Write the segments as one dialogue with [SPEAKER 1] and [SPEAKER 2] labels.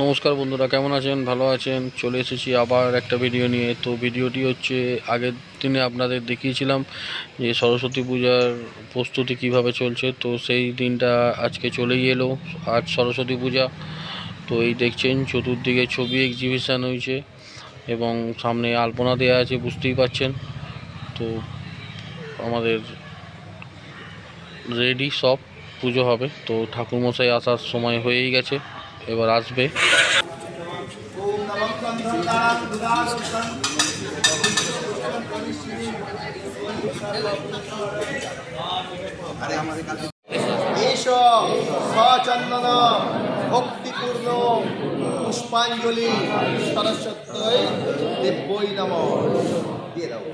[SPEAKER 1] নমস্কার বন্ধুরা, কেমন আছেন? ভালো আছেন? চলে এসেছি আবার একটা ভিডিও নিয়ে। তো ভিডিওটি হচ্ছে, আগের দিনে আপনাদের দেখিয়েছিলাম যে সরস্বতী পূজার প্রস্তুতি কীভাবে চলছে। তো সেই দিনটা আজকে চলেই এলো, আজ সরস্বতী পূজা। তো এই দেখছেন, চতুর্দিকে ছবি এক্সিবিশান হয়েছে এবং সামনে আলপনা দেওয়া আছে, বুঝতেই পাচ্ছেন তো আমাদের রেডি সব পুজো হবে। তো ঠাকুরমশাই আসার সময় হয়েই গেছে। এবার আসবে।
[SPEAKER 2] সচন্দন ভক্তিপূর্ণ পুষ্পাঞ্জলি সরস্বত্যই দেব্যই নম। দিয়ে দাও।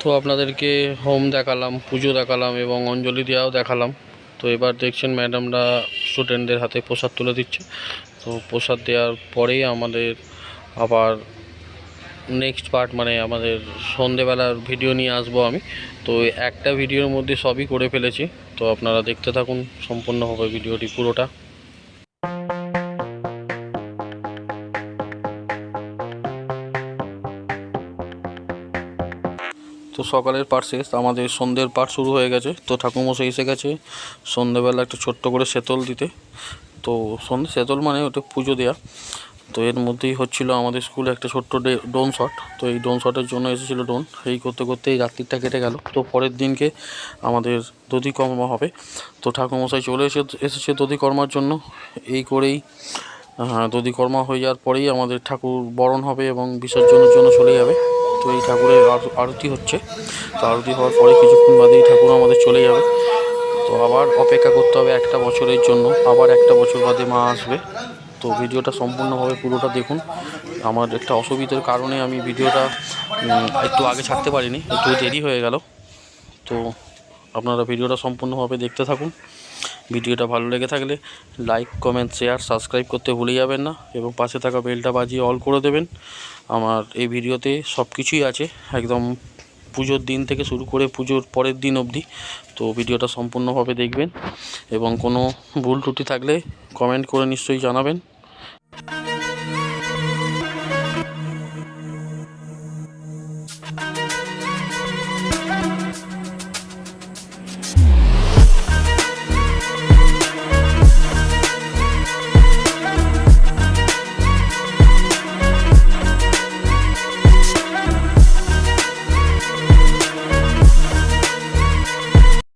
[SPEAKER 1] তো আপনাদেরকে হোম দেখালাম, পুজো দেখালাম এবং অঞ্জলি দেওয়াও দেখালাম। তো এবার দেখছেন ম্যাডামরা স্টুডেন্টদের হাতে প্রসাদ তুলে দিচ্ছে। তো প্রসাদ দেওয়ার পরেই আমাদের আবার নেক্সট পার্ট মানে আমাদের সন্ধেবেলার ভিডিও নিয়ে আসব আমি। তো একটা ভিডিওর মধ্যে সবই করে ফেলেছি। তো আপনারা দেখতে থাকুন সম্পূর্ণ হবে ভিডিওটি পুরোটা। তো সকালের পাঠ শেষ, আমাদের সন্ধ্যের পাঠ শুরু হয়ে গেছে। তো ঠাকুমশাই এসে গেছে সন্ধ্যেবেলা একটা ছোট্ট করে সেতল দিতে। তো সন্ধ্যে সেতল মানে ওটা পুজো দেওয়া তো এর মধ্যেই হচ্ছিল আমাদের স্কুলে একটা ছোট্ট ডোন শট। তো এই ডোন শটের জন্য এসেছিল ডোন। এই করতে করতে এই রাত্রিটা কেটে গেল। তো পরের দিনকে আমাদের দধি কর্ম হবে। তো ঠাকুরমশাই চলে এসে, এসেছে দধি কর্মার জন্য। এই করেই হ্যাঁ দধি কর্মা হয়ে যাওয়ার পরেই আমাদের ঠাকুর বরণ হবে এবং বিসর্জনের জন্য চলে যাবে। তো এই ঠাকুরের আর- আরতি হচ্ছে। তো আরতি হওয়ার পরে কিছুক্ষণ বাদেই ঠাকুর আমাদের চলে যাবে। তো আবার অপেক্ষা করতে হবে একটা বছরের জন্য। আবার একটা বছর বাদে মা আসবে। তো ভিডিওটা সম্পূর্ণভাবে পুরোটা দেখুন। আমার একটা অসুবিধার কারণে আমি ভিডিওটা একটু আগে ছাড়তে পারিনি। একটু দেরি হয়ে গেল। তো আপনারা ভিডিওটা সম্পূর্ণভাবে দেখতে থাকুন। ভিডিওটা ভালো লেগে থাকলে লাইক কমেন্ট শেয়ার সাবস্ক্রাইব করতে ভুলে যাবেন না এবং পাশে থাকা বেলটা বাজিয়ে অল করে দেবেন। আমার এই ভিডিওতে সব কিছুই আছে। একদম পুজোর দিন থেকে শুরু করে পুজোর পরের দিন অবধি। তো ভিডিওটা সম্পূর্ণভাবে দেখবেন এবং কোনো ভুল ত্রুটি থাকলে কমেন্ট করে নিশ্চয়ই জানাবেন।